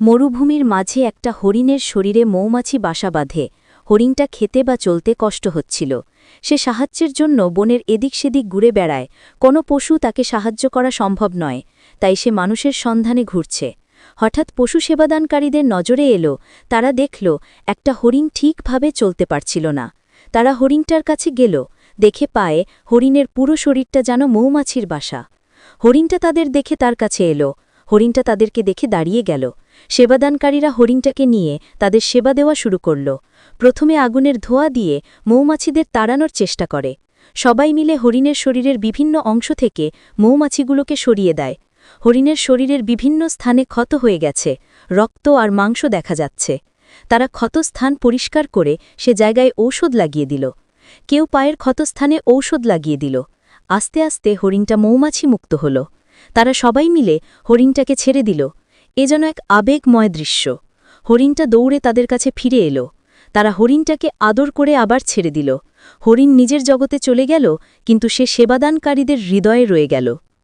মরুভূমির মাঝে একটা হরিণের শরীরে মৌমাছি বাসা বাঁধে। হরিণটা খেতে বা চলতে কষ্ট হচ্ছিল। সে সাহায্যের জন্য বনের এদিক সেদিক ঘুরে বেড়ায়। কোনো পশু তাকে সাহায্য করা সম্ভব নয়, তাই সে মানুষের সন্ধানে ঘুরছে। হঠাৎ পশু সেবাদানকারীদের নজরে এলো। তারা দেখল, একটা হরিণ ঠিকভাবে চলতে পারছিল না। তারা হরিণটার কাছে গেল। দেখে পায়, হরিণের পুরো শরীরটা যেন মৌমাছির বাসা। হরিণটা তাদের দেখে তার কাছে এলো। হরিণটা তাদেরকে দেখে দাঁড়িয়ে গেল। সেবাদানকারীরা হরিণটাকে নিয়ে তাদের সেবা দেওয়া শুরু করল। প্রথমে আগুনের ধোয়া দিয়ে মৌমাছিদের তাড়ানোর চেষ্টা করে। সবাই মিলে হরিণের শরীরের বিভিন্ন অংশ থেকে মৌমাছিগুলোকে সরিয়ে দেয়। হরিণের শরীরের বিভিন্ন স্থানে ক্ষত হয়ে গেছে, রক্ত আর মাংস দেখা যাচ্ছে। তারা ক্ষতস্থান পরিষ্কার করে সে জায়গায় ঔষধ লাগিয়ে দিল। কেউ পায়ের ক্ষতস্থানে ঔষধ লাগিয়ে দিল। আস্তে আস্তে হরিণটা মৌমাছি মুক্ত হল। তারা সবাই মিলে হরিণটাকে ছেড়ে দিল। এ যেন এক আবেগময় দৃশ্য। হরিণটা দৌড়ে তাদের কাছে ফিরে এলো। তারা হরিণটাকে আদর করে আবার ছেড়ে দিল। হরিণ নিজের জগতে চলে গেল, কিন্তু সে সেবাদানকারীদের হৃদয়ে রয়ে গেল।